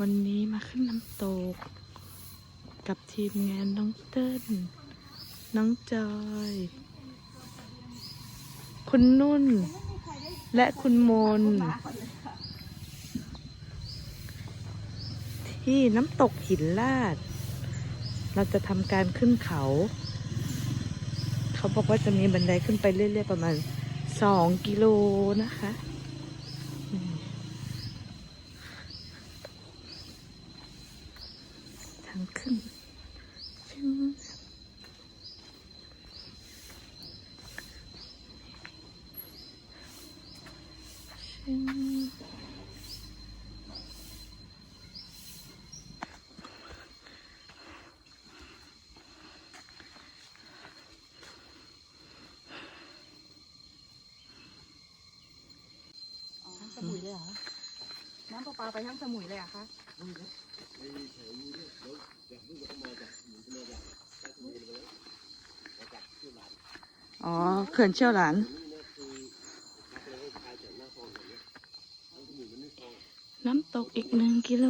วันนี้มาขึ้นน้ำตก กับทีมงานน้องเติ้ลน้องจอย คุณนุ่น และคุณมน ที่น้ำตกหินลาด เราจะทำการขึ้นเขา เขาบอกว่าจะมีบันไดขึ้นไปเรื่อยๆประมาณสองกิโลนะคะอืมทางขึ้นชึ้งชึ้ง哦ทั้งส มุยเลยเหรอน้ำประปาไปทั้งสมุยเลยเหรอะคะอ๋อเขื่อนเชี่ยวหลาน น้ำตกอีกหนึ่งกิโล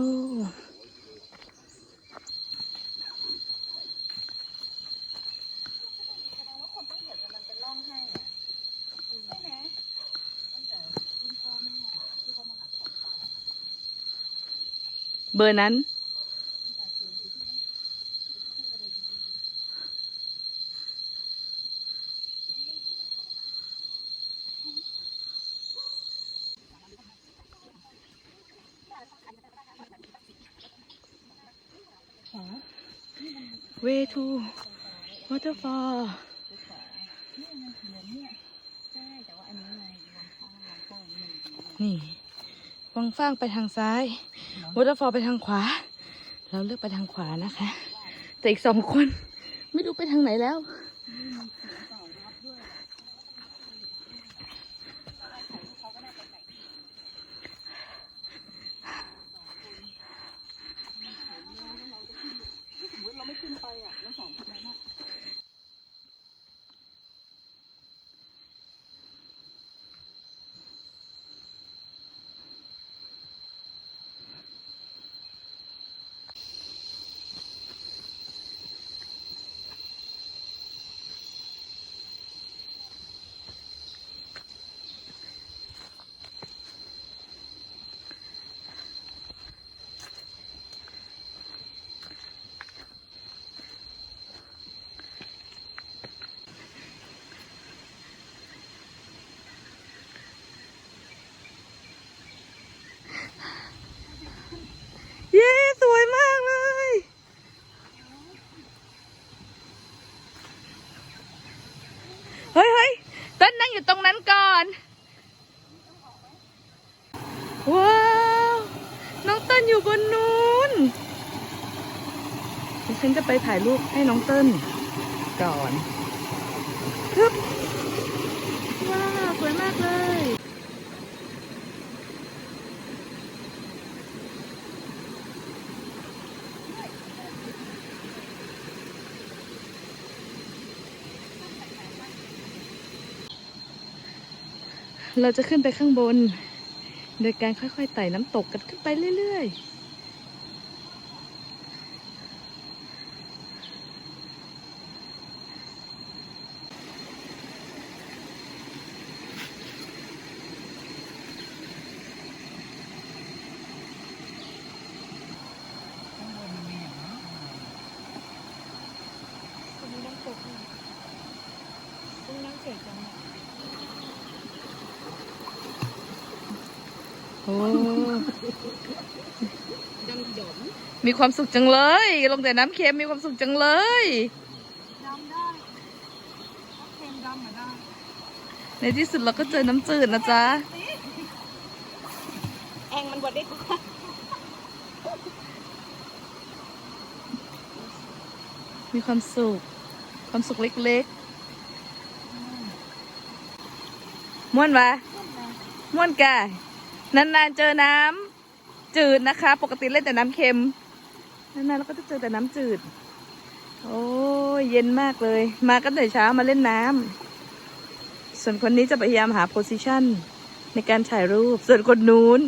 แสดงว่าคนต้องเหยียบจนมันเป็นร่องให้อะใช่ไหมตั้งแต่รุ่นพ่อแม่อะที่เขามาหาของป่า เบอร์นั้น เวทูวอเตอร์ฟอลใช่แต่ว่าอันนี้ไงลำข้างลำข้างหนึ่งนี่ วังฟ้างไปทางซ้าย วอเตอร์ฟอลไปทางขวา เราเลือกไปทางขวานะคะ แต่อีกสองคน ไม่รู้ไปทางไหนแล้ว สมมติเราไม่ขึ้นไปอะแล้วสองคนนั้นอะ เย้ สวยมากเลย เฮ้ยเฮ้ยต้นนั่งอยู่ตรงนั้นก่อน ว้าว น้องเติ้นอยู่บนนู้นดิฉันจะไปถ่ายรูปให้น้องเติ้นก่อนทึบว้าว สวยมากเลย เราจะขึ้นไปข้างบน โดยการค่อยๆไต่น้ำตกกันขึ้นไปเรื่อยๆ คนนี้น้ำตกนี่ตรงนั้นเกิดจัง โอ้ ดำดมมีความสุขจังเลย ลงแต่น้ำเค็มมีความสุขจังเลยดำได้ถ้าเค็มดำอะได้ในที่สุดเราก็เจอน้ำจืดนะจ๊ะ แองมันบดได้กว่ามีความสุข ความสุขเล็กๆ ม่วนวะม่วนกาย นานๆเจอน้ำจืดนะคะ ปกติเล่นแต่น้ำเค็มนานๆเราก็จะเจอแต่น้ำจืด โอ้ยเย็นมากเลย มากันแต่เช้ามาเล่นน้ำส่วนคนนี้จะพยายามหาโพสิชันในการถ่ายรูป ส่วนคนนู้น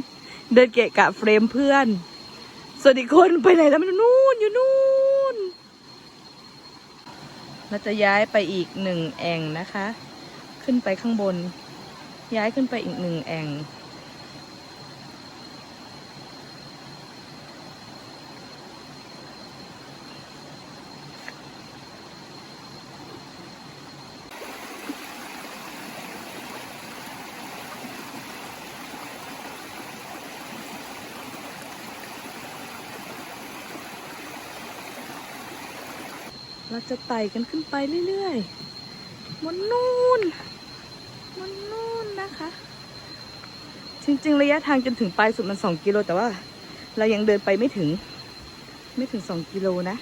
เดินเกะกะเฟรมเพื่อน ส่วนอีกคนไปไหนแล้วมันนู่นอยู่นู่นเราจะย้ายไปอีกหนึ่งแอ่งนะคะ ขึ้นไปข้างบน ย้ายขึ้นไปอีกหนึ่งแอ่ง เราจะไต่กันขึ้นไปเรื่อยๆบนนู่นบนนู่นนะคะ จริงๆ ระยะทางจนถึงปลายสุดมันสองกิโลแต่ว่า เรายังเดินไปไม่ถึง ไม่ถึงสองกิโลนะ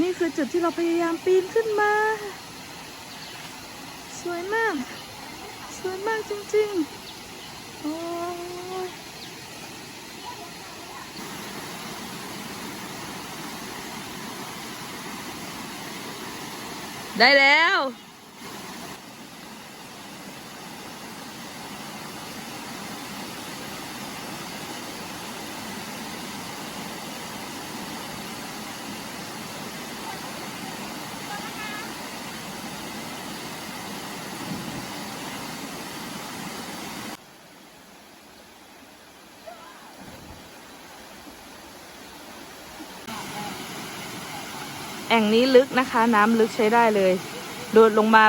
นี่คือจุดที่เราพยายามปีนขึ้นมา สวยมาก สวยมากจริงๆ โอ้ยได้แล้ว อ่งนี้ลึกนะคะ น้ำลึกใช้ได้เลย โดดลงมา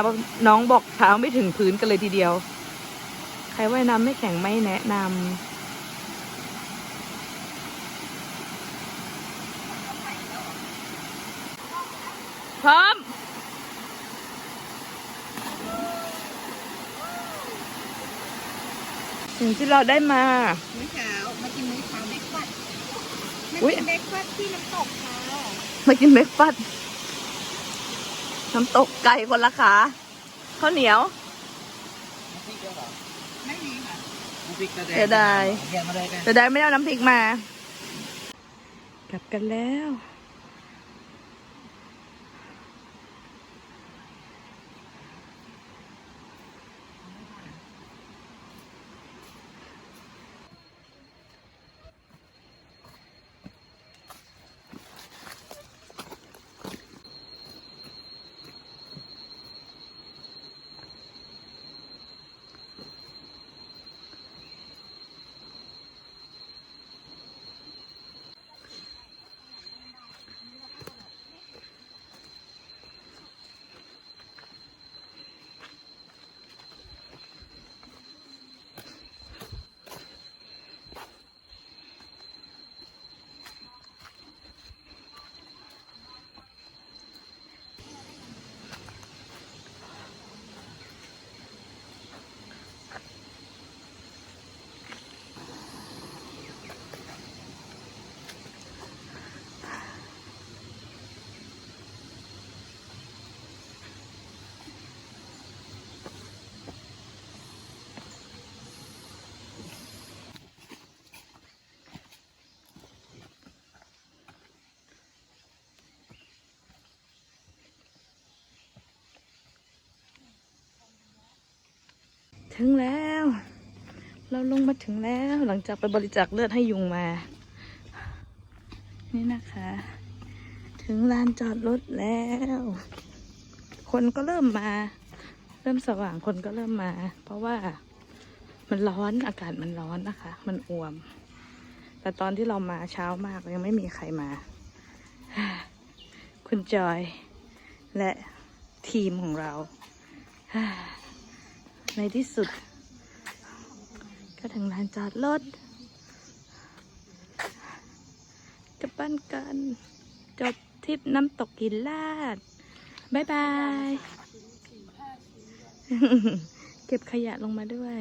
น้องบอกเท้าไม่ถึงพื้นกันเลยทีเดียว ใครว่ายน้ำไม่แข็งไม่แนะนำพร้อมสิ่งที่เราได้มา มื้อเช้ามากินมื้อเช้าเบรกฟาสต์มาอุ๊ยกินเบรกฟาสต์ที่น้ำตกค่ะ มากินเบรกฟาสต์น้ำตกไก่คนละขาข้าวเหนียวไม่มีค่ะเสียดายเรียนมาเลยกันแต่ได้ไม่ได้เอาน้ำพริกมา กลับกันแล้ว ถึงแล้ว เราลงมาถึงแล้วหลังจากไปบริจาคเลือดให้ยุงมา นี่นะคะ ถึงลานจอดรถแล้ว คนก็เริ่มมา เริ่มสว่างคนก็เริ่มมา เพราะว่ามันร้อนอากาศมันร้อนนะคะ มันอวม แต่ตอนที่เรามาเช้ามากยังไม่มีใครมา คุณจอยและทีมของเรา ในที่สุด ก็ถึงลานจอดรถกลับบ้านกันจบทริปน้ำตกหินลาดบายบาย เก็บขยะลงมาด้วย